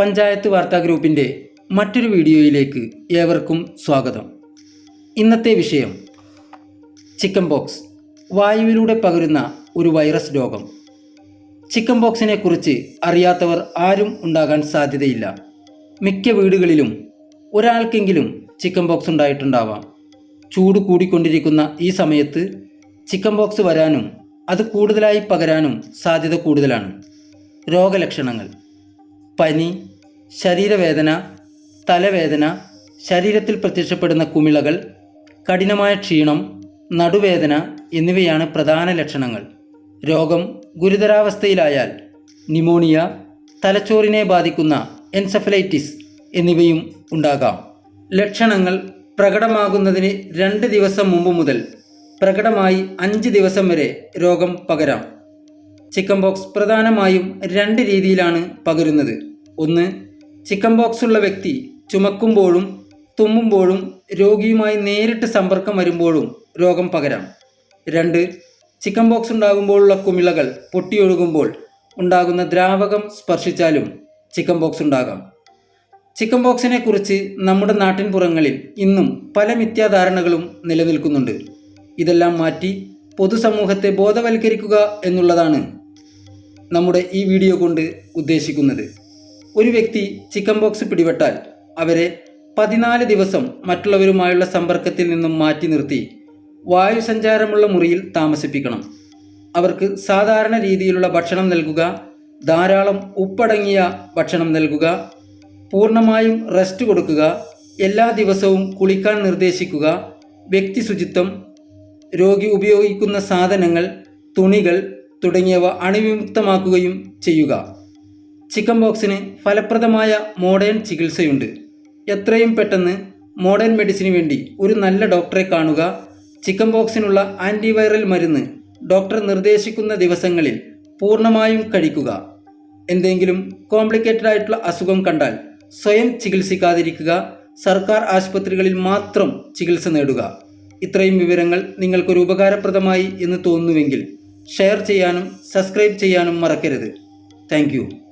പഞ്ചായത്ത് വാർത്താ ഗ്രൂപ്പിന്റെ മറ്റൊരു വീഡിയോയിലേക്ക് ഏവർക്കും സ്വാഗതം. ഇന്നത്തെ വിഷയം ചിക്കൻ ബോക്സ് വായുവിലൂടെ പകരുന്ന ഒരു വൈറസ് രോഗം. ചിക്കൻ പോക്സിനെ കുറിച്ച് അറിയാത്തവർ ആരും ഉണ്ടാകാൻ സാധ്യതയില്ല. മിക്ക വീടുകളിലും ഒരാൾക്കെങ്കിലും ചിക്കൻ ബോക്സ് ഉണ്ടായിട്ടുണ്ടാവാം. ചൂട് കൂടിക്കൊണ്ടിരിക്കുന്ന ഈ സമയത്ത് ചിക്കൻ ബോക്സ് വരാനും അത് കൂടുതലായി പകരാനും സാധ്യത കൂടുതലാണ്. രോഗലക്ഷണങ്ങൾ. പനി ശരീരവേദന തലവേദന ശരീരത്തിൽ പ്രത്യക്ഷപ്പെടുന്ന കുമിളകൾ കഠിനമായ ക്ഷീണം നടുവേദന എന്നിവയാണ് പ്രധാന ലക്ഷണങ്ങൾ. രോഗം ഗുരുതരാവസ്ഥയിലായാൽ ന്യൂമോണിയ തലച്ചോറിനെ ബാധിക്കുന്ന എൻസഫലൈറ്റിസ് എന്നിവയും ഉണ്ടാകാം. ലക്ഷണങ്ങൾ പ്രകടമാകുന്നതിന് രണ്ട് ദിവസം മുമ്പ് മുതൽ പ്രകടമായി അഞ്ച് ദിവസം വരെ രോഗം പകരാം. ചിക്കൻ ബോക്സ് പ്രധാനമായും രണ്ട് രീതിയിലാണ് പകരുന്നത്. ഒന്ന് ചിക്കൻ ബോക്സ് ഉള്ള വ്യക്തി ചുമക്കുമ്പോഴും തുമ്മുമ്പോഴും രോഗിയുമായി നേരിട്ട് സമ്പർക്കം വരുമ്പോഴും രോഗം പകരാം. രണ്ട് ചിക്കൻ ബോക്സ് ഉണ്ടാകുമ്പോഴുള്ള കുമിളകൾ പൊട്ടിയൊഴുകുമ്പോൾ ഉണ്ടാകുന്ന ദ്രാവകം സ്പർശിച്ചാലും ചിക്കൻ ബോക്സ് ഉണ്ടാകാം. ചിക്കൻ ബോക്സിനെ കുറിച്ച് നമ്മുടെ നാട്ടിൻപുറങ്ങളിൽ ഇന്നും പല മിഥ്യാധാരണകളും നിലനിൽക്കുന്നുണ്ട്. ഇതെല്ലാം മാറ്റി പൊതുസമൂഹത്തെ ബോധവൽക്കരിക്കുക എന്നുള്ളതാണ് നമ്മുടെ ഈ വീഡിയോ കൊണ്ട് ഉദ്ദേശിക്കുന്നത്. ഒരു വ്യക്തി ചിക്കൻ ബോക്സ് പിടിപെട്ടാൽ അവരെ പതിനാല് ദിവസം മറ്റുള്ളവരുമായുള്ള സമ്പർക്കത്തിൽ നിന്നും മാറ്റി നിർത്തി വായു സഞ്ചാരമുള്ള മുറിയിൽ താമസിപ്പിക്കണം. അവർക്ക് സാധാരണ രീതിയിലുള്ള ഭക്ഷണം നൽകുക ധാരാളം ഉപ്പടങ്ങിയ ഭക്ഷണം നൽകുക പൂർണമായും റെസ്റ്റ് കൊടുക്കുക എല്ലാ ദിവസവും കുളിക്കാൻ നിർദ്ദേശിക്കുക വ്യക്തി ശുചിത്വം രോഗി ഉപയോഗിക്കുന്ന സാധനങ്ങൾ തുണികൾ തുടങ്ങിയവ അണുവിമുക്തമാക്കുകയും ചെയ്യുക. ചിക്കൻ ബോക്സിന് ഫലപ്രദമായ മോഡേൺ ചികിത്സയുണ്ട്. എത്രയും പെട്ടെന്ന് മോഡേൺ മെഡിസിന് വേണ്ടി ഒരു നല്ല ഡോക്ടറെ കാണുക. ചിക്കൻ ബോക്സിനുള്ള ആന്റിവൈറൽ മരുന്ന് ഡോക്ടർ നിർദ്ദേശിക്കുന്ന ദിവസങ്ങളിൽ പൂർണമായും കഴിക്കുക. എന്തെങ്കിലും കോംപ്ലിക്കേറ്റഡ് ആയിട്ടുള്ള അസുഖം കണ്ടാൽ സ്വയം ചികിത്സിക്കാതിരിക്കുക. സർക്കാർ ആശുപത്രികളിൽ മാത്രം ചികിത്സ നേടുക. ഇത്രയും വിവരങ്ങൾ നിങ്ങൾക്കൊരു ഉപകാരപ്രദമായി എന്ന് തോന്നുന്നുവെങ്കിൽ ഷെയർ ചെയ്യാനും സബ്സ്ക്രൈബ് ചെയ്യാനും മറക്കരുത്. താങ്ക്